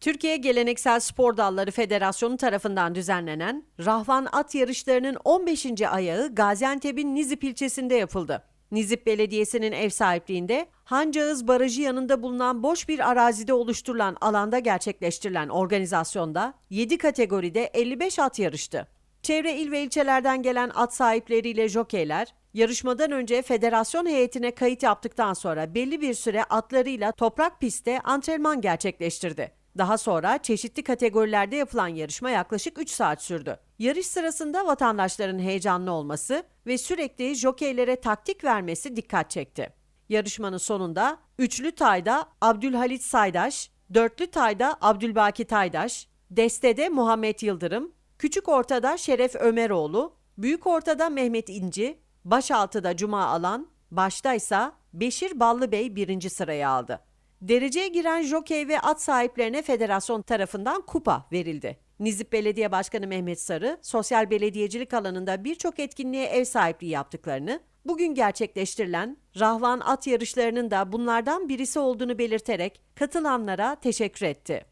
Türkiye Geleneksel Spor Dalları Federasyonu tarafından düzenlenen Rahvan At Yarışları'nın 15. ayağı Gaziantep'in Nizip ilçesinde yapıldı. Nizip Belediyesi'nin ev sahipliğinde Hancağız Barajı yanında bulunan boş bir arazide oluşturulan alanda gerçekleştirilen organizasyonda 7 kategoride 55 at yarıştı. Çevre il ve ilçelerden gelen at sahipleriyle jokeyler, yarışmadan önce federasyon heyetine kayıt yaptıktan sonra belli bir süre atlarıyla toprak pistte antrenman gerçekleştirdi. Daha sonra çeşitli kategorilerde yapılan yarışma yaklaşık 3 saat sürdü. Yarış sırasında vatandaşların heyecanlı olması ve sürekli jokeylere taktik vermesi dikkat çekti. Yarışmanın sonunda üçlü tayda Abdülhalit Saydaş, dörtlü tayda Abdülbaki Taydaş, destede Muhammed Yıldırım, küçük ortada Şeref Ömeroğlu, büyük ortada Mehmet İnci, başaltıda Cuma Alan, başta ise Beşir Ballıbey birinci sırayı aldı. Dereceye giren jokey ve at sahiplerine federasyon tarafından kupa verildi. Nizip Belediye Başkanı Mehmet Sarı, sosyal belediyecilik alanında birçok etkinliğe ev sahipliği yaptıklarını, bugün gerçekleştirilen Rahvan at yarışlarının da bunlardan birisi olduğunu belirterek katılanlara teşekkür etti.